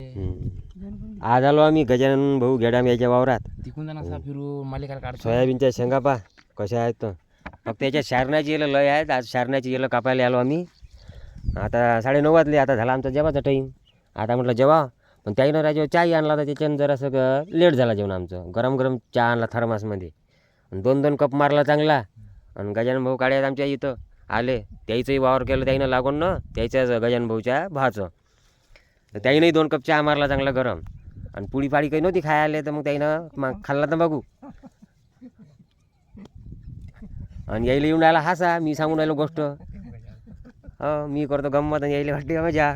आज आलो आम्ही गजानन भाऊ गेडाम याच्या वावरात. तिकून जाणार असा फिरू मालिकाला काढतो. सोयाबीनच्या शेंगा पा कशा आहेत तर फक्त याच्यात शारणाची येलं लय आहेत आज शारणाची येलं कापायला आलो आम्ही. आता साडेनऊ वाजले आता झाला आमचा जेवाचा टाईम आता म्हटलं जेवा पण त्याईनं राजा चाय आणला तर त्याच्यानं जरासं लेट झाला जेवण आमचं. गरम गरम चहा आणला थर्मासमध्ये. दोन दोन कप मारला चांगला. आणि गजानन भाऊ काढ्यात आमच्या इथं. आले त्याईचंही वावर केलं त्याईनं लागून ना त्याच्याच गजानन भाऊच्या भाचं. तर त्याईनंही दोन कप चहा मारला चांगला गरम. आणि पुडी पाडी काही नव्हती खायला आले तर मग त्याईनं मग खाल्ला तर बघू. आणि यायला येऊन राहिला हसा मी सांगून राहिलो गोष्ट. हो मी करतो गंमत आणि यायला वाटते मजा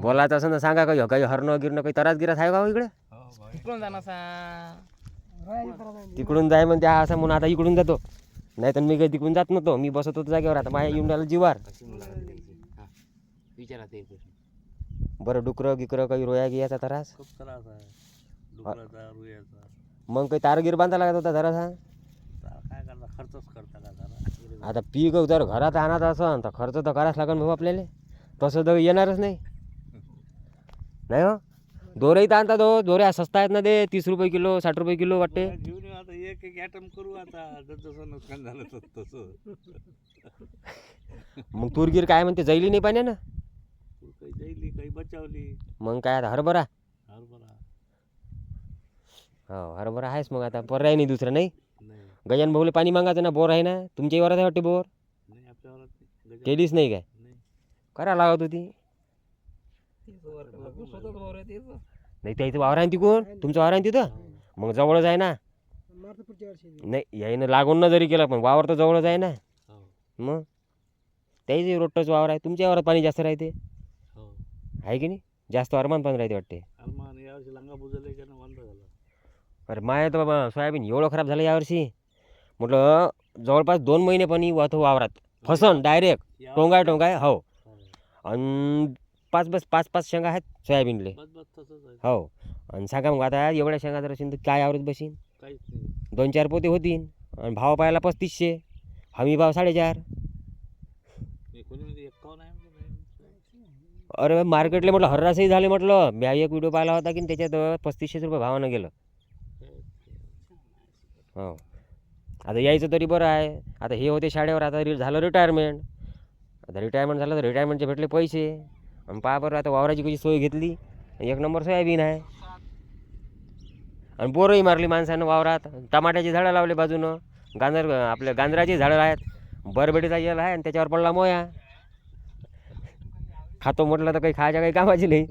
बोलायचं असं तर सांगा काही काही हरणं गिरणं काही तरास गिरास आहे का हो इकडे? तिकडून जाणार असा तिकडून जाय म्हणते हा असं म्हणून आता इकडून जातो. नाही तर मी काही तिकडून जात नव्हतो. मी बसत होतो जागेवर. आता माझ्या येऊन राहिलं जीवार. विचारा ते बरं डुकरं गिकरं काही रोया गियाचा त्रास? खूप त्रास आहे. डुकराचा रुयाचा. मग काही तारगीर बांधा लागत होता जरा सांग. आता काय करता? खर्चच करता का जरा? आता पीक जर घरात आणत असन तर खर्च तर करायच लागेल भाऊ आपल्याला. तसं तर येणारच नाही. नाही हो? दोरेही तर आणतात हो दोऱ्या स्वस्त आहेत ना ते तीस रुपये किलो साठ रुपये किलो वाटते. घेऊन येऊ आता एक एक ॲटम करू आता. जसं नुकसान झालं तसं मग तुरगीर काय म्हणते जैली नाही पाण्यानं तू काही जाईली काही बचावली. मग काय आता हरभरा? हरभरा. हो हरभरा आहेच मग आता पर्याय नाही दुसरं नाही? नाही. गजान भाऊला पाणी मागायचं ना बोर आहे ना? तुमच्या वरात आहे वाटते बोर? नाही आपल्यावर नाही. केलीच नाही काय? नाही. करा लागत होती. नाही त्याचं वावर आहे ना तिकून? तुमचं वावर आहे ना तिथं मग जवळच आहे ना? नाही यायनं लागून ना जरी केलं पण वावर तर जवळच आहे ना? हो. मग? त्याची रोडटंच वावर आहे. तुमच्या वावरात पाणी जास्त राहते? हो. आहे की नाही? जास्त अरमान पाणी राहते वाटते. अरे माय तर बाबा सोयाबीन एवढं खराब झालं यावर्षी म्हटलं जवळपास दोन महिने पाणी वाहतो वावरात. फसन डायरेक्ट या- टोंगाय टोंगाय हो. हो. आणि पाच बस पाच पाच शेंगा आहेत सोयाबीनले. बस बस तसंच आहे हो. आणि सांगा मग आता एवढ्या शेंगा जर असेल तर काय आवरत बसीन काहीच नाही. दोन चार पोते होतीन. आणि भाव पाहायला पस्तीसशे. हमी भाव साडेचार. मी कोणी एक्कावन्न आहे म्हणजे नाही. अरे मार्केटला म्हटलं हर्रासही झाले म्हटलं. मी एक व्हिडिओ पाहिला होता की त्याच्यात पस्तीसशे रुपये भावानं गेलं. हो. आता यायचं तरी बरं आहे. आता हे होते शाळेवर आता रि झालं रिटायरमेंट आता रिटायरमेंट झालं तर रिटायरमेंटचे भेटले पैसे. आणि पहा बरं आता वावराची कशी सोय घेतली. एक नंबर सोयाबीन आहे. आणि बोरही मारली माणसानं वावरात. टमाट्याची झाडं लावले बाजूनं. गांजर आपल्या गांजराची झाडं आहेत. बरबेटीचा येल आहे आणि त्याच्यावर पडला मोया. खातो म्हटलं तर काही खायच्या काही कामाची नाही.